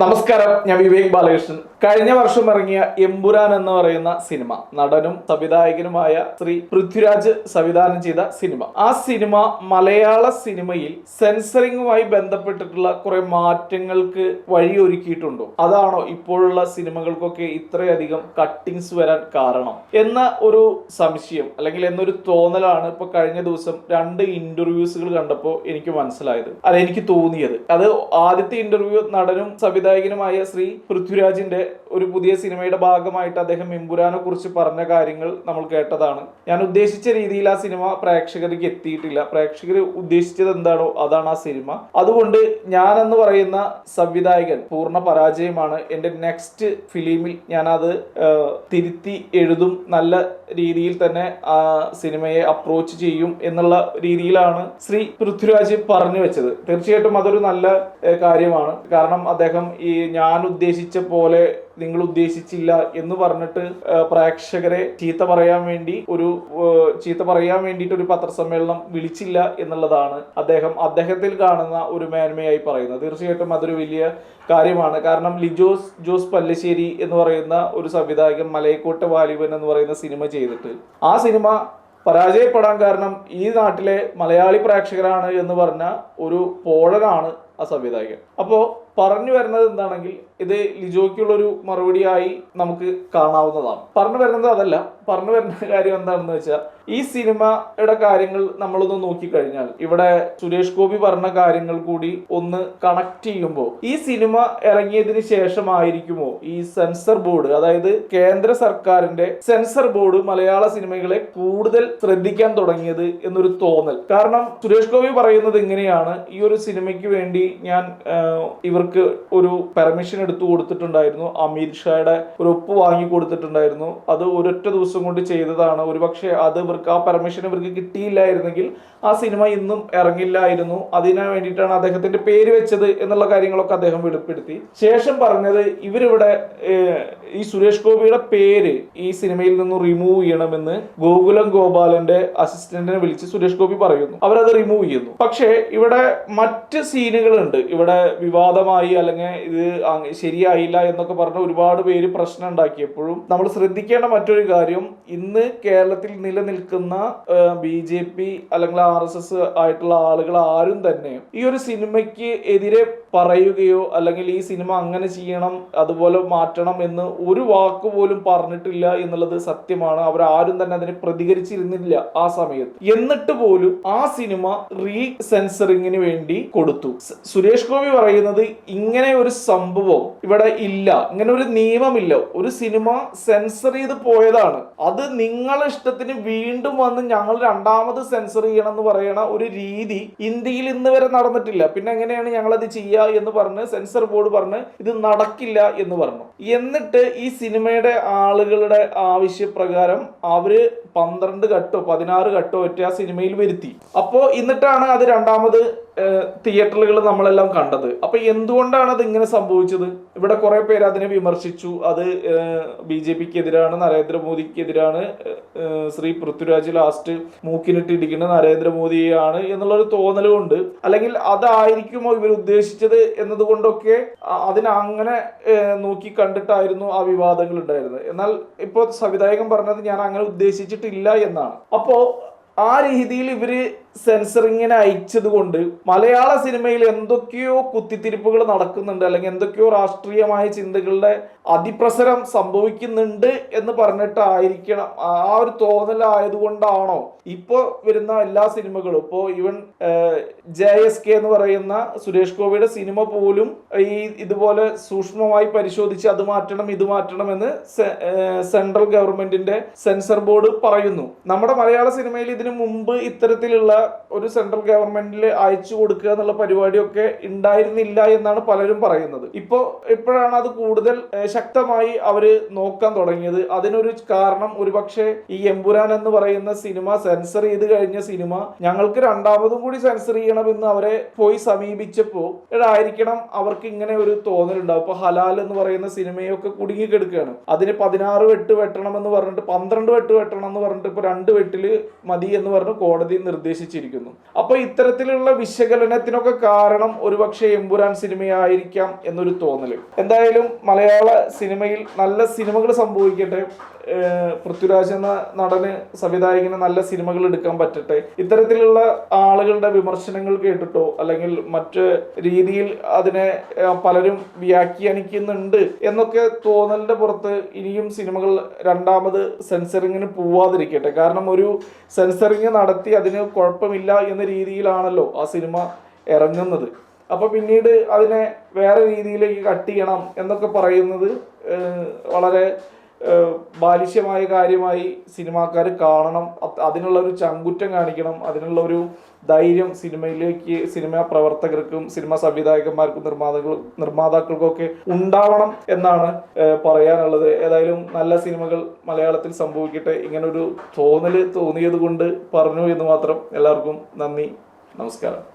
നമസ്കാരം ഞാൻ വിവേക് ബാലകൃഷ്ണൻ. കഴിഞ്ഞ വർഷം ഇറങ്ങിയ എമ്പുരാൻ എന്ന് പറയുന്ന സിനിമ നടനും സംവിധായകനുമായ ശ്രീ പൃഥ്വിരാജ് സംവിധാനം ചെയ്ത സിനിമ. ആ സിനിമ മലയാള സിനിമയിൽ സെൻസറിങ്ങുമായി ബന്ധപ്പെട്ടിട്ടുള്ള കുറെ മാറ്റങ്ങൾക്ക് വഴിയൊരുക്കിയിട്ടുണ്ടോ. അതാണോ ഇപ്പോഴുള്ള സിനിമകൾക്കൊക്കെ ഇത്രയധികം കട്ടിങ്സ് വരാൻ കാരണം? എന്ന ഒരു സംശയം അല്ലെങ്കിൽ എന്നൊരു തോന്നലാണ് ഇപ്പൊ കഴിഞ്ഞ ദിവസം രണ്ട് ഇന്റർവ്യൂസുകൾ കണ്ടപ്പോൾ എനിക്ക് മനസ്സിലായത്. അല്ല എനിക്ക് തോന്നിയത്. അത് ആദ്യത്തെ ഇന്റർവ്യൂ നടനും സംവിധായകനുമായ ശ്രീ പൃഥ്വിരാജിന്റെ ഒരു പുതിയ സിനിമയുടെ ഭാഗമായിട്ട് അദ്ദേഹം എമ്പുരാനെ കുറിച്ച് പറഞ്ഞ കാര്യങ്ങൾ നമ്മൾ കേട്ടതാണ്. ഞാൻ ഉദ്ദേശിച്ച രീതിയിൽ ആ സിനിമ പ്രേക്ഷകർക്ക് എത്തിയിട്ടില്ല. പ്രേക്ഷകർ ഉദ്ദേശിച്ചത് എന്താണോ അതാണ് ആ സിനിമ. അതുകൊണ്ട് ഞാൻ എന്ന് പറയുന്ന സംവിധായകൻ പൂർണ പരാജയമാണ്. എന്റെ നെക്സ്റ്റ് ഫിലിമിൽ ഞാനത് തിരുത്തി എഴുതും. നല്ല രീതിയിൽ തന്നെ ആ സിനിമയെ അപ്രോച്ച് ചെയ്യും എന്നുള്ള രീതിയിലാണ് ശ്രീ പൃഥ്വിരാജ് പറഞ്ഞു വെച്ചത്. തീർച്ചയായിട്ടും അതൊരു നല്ല കാര്യമാണ്. കാരണം അദ്ദേഹം ഈ ഞാൻ ഉദ്ദേശിച്ച പോലെ നിങ്ങൾ ഉദ്ദേശിച്ചില്ല എന്ന് പറഞ്ഞിട്ട് പ്രേക്ഷകരെ ചീത്ത പറയാൻ വേണ്ടി ഒരു ചീത്ത പറയാൻ വേണ്ടിയിട്ട് ഒരു പത്രസമ്മേളനം വിളിച്ചില്ല എന്നുള്ളതാണ് അദ്ദേഹം അദ്ദേഹത്തിൽ കാണുന്ന ഒരു മേന്മയായി പറയുന്നത്. തീർച്ചയായിട്ടും അതൊരു വലിയ കാര്യമാണ്. കാരണം ലിജോസ് ജോസ് പല്ലശ്ശേരി എന്ന് പറയുന്ന ഒരു സംവിധായകൻ മലയക്കോട്ടെ വാലിബൻ എന്ന് പറയുന്ന സിനിമ ചെയ്തിട്ട് ആ സിനിമ പരാജയപ്പെടാൻ കാരണം ഈ നാട്ടിലെ മലയാളി പ്രേക്ഷകരാണ് എന്ന് പറഞ്ഞ ഒരു പോഴനാണ് ആ സംവിധായകൻ. അപ്പോൾ പറഞ്ഞു വരുന്നത് എന്താണെങ്കിൽ ഇത് ലിജോയ്ക്കുള്ളൊരു മറുപടിയായി നമുക്ക് കാണാവുന്നതാണ്. പറഞ്ഞു വരുന്നത് അതല്ല. പറഞ്ഞു വരുന്ന കാര്യം എന്താണെന്ന് വെച്ചാൽ ഈ സിനിമയുടെ കാര്യങ്ങൾ നമ്മളൊന്ന് നോക്കിക്കഴിഞ്ഞാൽ ഇവിടെ സുരേഷ് ഗോപി പറഞ്ഞ കാര്യങ്ങൾ കൂടി ഒന്ന് കണക്ട് ചെയ്യുമ്പോൾ ഈ സിനിമ ഇറങ്ങിയതിന് ശേഷമായിരിക്കുമോ ഈ സെൻസർ ബോർഡ് അതായത് കേന്ദ്ര സർക്കാരിന്റെ സെൻസർ ബോർഡ് മലയാള സിനിമകളെ കൂടുതൽ ശ്രദ്ധിക്കാൻ തുടങ്ങിയത് എന്നൊരു തോന്നൽ. കാരണം സുരേഷ് ഗോപി പറയുന്നത് ഇങ്ങനെയാണ് ഈ ഒരു സിനിമയ്ക്ക് വേണ്ടി ഞാൻ ഇവർക്ക് ഒരു പെർമിഷൻ എടുത്തു കൊടുത്തിട്ടുണ്ടായിരുന്നു. അമിത് ഷായുടെ ഒരു ഒപ്പ് വാങ്ങി കൊടുത്തിട്ടുണ്ടായിരുന്നു. അത് ഒരൊറ്റ ദിവസം കൊണ്ട് ചെയ്തതാണ്. ഒരുപക്ഷെ അത് ആ പെർമിഷൻ ഇവർക്ക് കിട്ടിയില്ലായിരുന്നെങ്കിൽ ആ സിനിമ ഇന്നും ഇറങ്ങില്ലായിരുന്നു. അതിനു വേണ്ടിയിട്ടാണ് അദ്ദേഹത്തിന്റെ പേര് വെച്ചത് എന്നുള്ള കാര്യങ്ങളൊക്കെ അദ്ദേഹം വെളിപ്പെടുത്തി. ശേഷം പറഞ്ഞത് ഇവരിവിടെ ഈ സുരേഷ് ഗോപിയുടെ പേര് ഈ സിനിമയിൽ നിന്ന് റിമൂവ് ചെയ്യണമെന്ന് ഗോകുലം ഗോപാലന്റെ അസിസ്റ്റന്റിനെ വിളിച്ച് സുരേഷ് ഗോപി പറയുന്നു. അവരത് റിമൂവ് ചെയ്യുന്നു. പക്ഷേ ഇവിടെ മറ്റ് സീനുകളുണ്ട് ഇവിടെ വിവാദമായി അല്ലെങ്കിൽ ഇത് ശരിയായില്ല എന്നൊക്കെ പറഞ്ഞ ഒരുപാട് പേര് പ്രശ്നം ഉണ്ടാക്കിയപ്പോഴും നമ്മൾ ശ്രദ്ധിക്കേണ്ട മറ്റൊരു കാര്യം ഇന്ന് കേരളത്തിൽ നിലനിൽക്കുന്ന ബി ജെ പി അല്ലെങ്കിൽ ആർ എസ് എസ് ആയിട്ടുള്ള ആളുകൾ ആരും തന്നെ ഈ ഒരു സിനിമയ്ക്ക് എതിരെ പറയുകയോ അല്ലെങ്കിൽ ഈ സിനിമ അങ്ങനെ ചെയ്യണം അതുപോലെ മാറ്റണം എന്ന് ഒരു വാക്ക് പോലും പറഞ്ഞിട്ടില്ല എന്നുള്ളത് സത്യമാണ്. അവർ ആരും തന്നെ അതിനെ പ്രതികരിച്ചിരുന്നില്ല ആ സമയത്ത്. എന്നിട്ട് പോലും ആ സിനിമ റീ സെൻസറിങ്ങിന് വേണ്ടി കൊടുത്തു. സുരേഷ് ഗോപി പറയുന്നത് ഇങ്ങനെ ഒരു സംഭവം ഇവിടെ ഇല്ല. ഇങ്ങനെ ഒരു നിയമമില്ല. ഒരു സിനിമ സെൻസർ ചെയ്ത് പോയതാണ്. അത് നിങ്ങളെ ഇഷ്ടത്തിന് വീണ്ടും വന്ന് ഞങ്ങൾ രണ്ടാമത് സെൻസർ ചെയ്യണം എന്ന് പറയുന്ന ഒരു രീതി ഇന്ത്യയിൽ ഇന്ന് വരെ നടന്നിട്ടില്ല. പിന്നെ എങ്ങനെയാണ് ഞങ്ങൾ അത് ചെയ്യുക എന്ന് പറഞ്ഞ് സെൻസർ ബോർഡ് പറഞ്ഞ് ഇത് നടക്കില്ല എന്ന് പറഞ്ഞു. എന്നിട്ട് ഈ സിനിമയുടെ ആളുകളുടെ ആവശ്യപ്രകാരം അവർ പന്ത്രണ്ട് കട്ടോ പതിനാറ് കട്ടോ ഒറ്റ ആ സിനിമയിൽ വരുത്തി. അപ്പോ എന്നിട്ടാണ് അത് രണ്ടാമത് തിയേറ്ററുകൾ നമ്മളെല്ലാം കണ്ടത്. അപ്പൊ എന്തുകൊണ്ടാണ് അത് ഇങ്ങനെ സംഭവിച്ചത്? ഇവിടെ കുറെ പേര് അതിനെ വിമർശിച്ചു. അത് ബി ജെ പിക്ക് എതിരാണ് നരേന്ദ്രമോദിക്ക് എതിരാണ് ശ്രീ പൃഥ്വിരാജ് ലാസ്റ്റ് മൂക്കിനിട്ട് ഇടിക്കുന്ന നരേന്ദ്രമോദിയാണ് എന്നുള്ളൊരു തോന്നലുകൊണ്ട് അല്ലെങ്കിൽ അതായിരിക്കുമോ ഇവർ ഉദ്ദേശിച്ചത് എന്നതുകൊണ്ടൊക്കെ അതിനങ്ങനെ നോക്കി കണ്ടിട്ടായിരുന്നു ആ വിവാദങ്ങൾ ഉണ്ടായിരുന്നത് എന്നാൽ ഇപ്പോൾ സംവിധായകൻ പറഞ്ഞത് ഞാൻ അങ്ങനെ ഉദ്ദേശിച്ചിട്ടില്ല എന്നാണ്. അപ്പോ ആ രീതിയിൽ ഇവർ സെൻസറിങ്ങിനെ അയച്ചത് കൊണ്ട് മലയാള സിനിമയിൽ എന്തൊക്കെയോ കുത്തിത്തിരിപ്പുകൾ നടക്കുന്നുണ്ട് അല്ലെങ്കിൽ എന്തൊക്കെയോ രാഷ്ട്രീയമായ ചിന്തകളുടെ അതിപ്രസരം സംഭവിക്കുന്നുണ്ട് എന്ന് പറഞ്ഞിട്ടായിരിക്കണം ആ ഒരു തോന്നലായതുകൊണ്ടാണോ ഇപ്പോ വരുന്ന എല്ലാ സിനിമകളും. ഇപ്പോൾ ഈവൻ ജെ എസ് കെ എന്ന് പറയുന്ന സുരേഷ് ഗോപിയുടെ സിനിമ പോലും ഈ ഇതുപോലെ സൂക്ഷ്മമായി പരിശോധിച്ച് അത് മാറ്റണം ഇത് മാറ്റണം എന്ന് സെൻട്രൽ ഗവൺമെന്റിന്റെ സെൻസർ ബോർഡ് പറയുന്നു. നമ്മുടെ മലയാള സിനിമയിൽ ഇതിനു മുമ്പ് ഇത്തരത്തിലുള്ള ഒരു സെൻട്രൽ ഗവൺമെന്റിൽ അയച്ചു കൊടുക്കുക എന്നുള്ള പരിപാടിയൊക്കെ ഉണ്ടായിരുന്നില്ല എന്നാണ് പലരും പറയുന്നത്. ഇപ്പോ ഇപ്പോഴാണ് അത് കൂടുതൽ ശക്തമായി അവർ നോക്കാൻ തുടങ്ങിയത്. അതിനൊരു കാരണം ഒരുപക്ഷെ ഈ എമ്പുരാൻ എന്ന് പറയുന്ന സിനിമ സെൻസർ ചെയ്ത് കഴിഞ്ഞ സിനിമ ഞങ്ങൾക്ക് രണ്ടാമതും കൂടി സെൻസർ ചെയ്യണമെന്ന് അവരെ പോയി സമീപിച്ചപ്പോ ഇടായിരിക്കണം അവർക്ക് ഇങ്ങനെ ഒരു തോന്നലുണ്ടാവും ഇപ്പൊ ഹലാൽ എന്ന് പറയുന്ന സിനിമയൊക്കെ കുടുങ്ങി കിടക്കുകയാണ്. അതിന് പതിനാറ് വെട്ട് വെട്ടണം എന്ന് പറഞ്ഞിട്ട് പന്ത്രണ്ട് വെട്ട് വെട്ടണം എന്ന് പറഞ്ഞിട്ട് ഇപ്പൊ രണ്ട് വെട്ടിൽ മതി എന്ന് പറഞ്ഞു കോടതി നിർദ്ദേശിച്ചിരിക്കുന്നു. അപ്പൊ ഇത്തരത്തിലുള്ള വിശകലനത്തിനൊക്കെ കാരണം ഒരുപക്ഷെ എമ്പുരാൻ സിനിമയായിരിക്കാം എന്നൊരു തോന്നൽ എന്തായാലും മലയാള സിനിമയിൽ നല്ല സിനിമകൾ സംഭവിക്കട്ടെ. പൃഥ്വിരാജ് എന്ന നടന് സംവിധായകന് നല്ല സിനിമകൾ എടുക്കാൻ പറ്റട്ടെ. ഇത്തരത്തിലുള്ള ആളുകളുടെ വിമർശനങ്ങൾ കേട്ടിട്ടോ അല്ലെങ്കിൽ മറ്റ് രീതിയിൽ അതിനെ പലരും വ്യാഖ്യാനിക്കുന്നുണ്ട് എന്നൊക്കെ തോന്നലിന്റെ പുറത്ത് ഇനിയും സിനിമകൾ രണ്ടാമത് സെൻസറിങ്ങിന് പോവാതിരിക്കട്ടെ. കാരണം ഒരു സെൻസറിങ് നടത്തി അതിന് കുഴപ്പമില്ല എന്ന രീതിയിലാണല്ലോ ആ സിനിമ ഇറങ്ങുന്നത്. അപ്പൊ പിന്നീട് അതിനെ വേറെ രീതിയിലേക്ക് കട്ട് ചെയ്യണം എന്നൊക്കെ പറയുന്നത് വളരെ ബാലിശ്യമായ കാര്യമായി സിനിമാക്കാർ കാണണം. അതിനുള്ള ഒരു ചങ്കുറ്റം കാണിക്കണം. അതിനുള്ള ഒരു ധൈര്യം സിനിമയിലേക്ക് സിനിമാ പ്രവർത്തകർക്കും സിനിമാ സംവിധായകന്മാർക്കും നിർമ്മാതാക്കൾ നിർമ്മാതാക്കൾക്കൊക്കെ ഉണ്ടാവണം എന്നാണ് പറയാനുള്ളത്. ഏതായാലും നല്ല സിനിമകൾ മലയാളത്തിൽ സംഭവിക്കട്ടെ. ഇങ്ങനൊരു തോന്നൽ തോന്നിയത് കൊണ്ട് പറഞ്ഞു എന്ന് മാത്രം എല്ലാവർക്കും നന്ദി. നമസ്കാരം.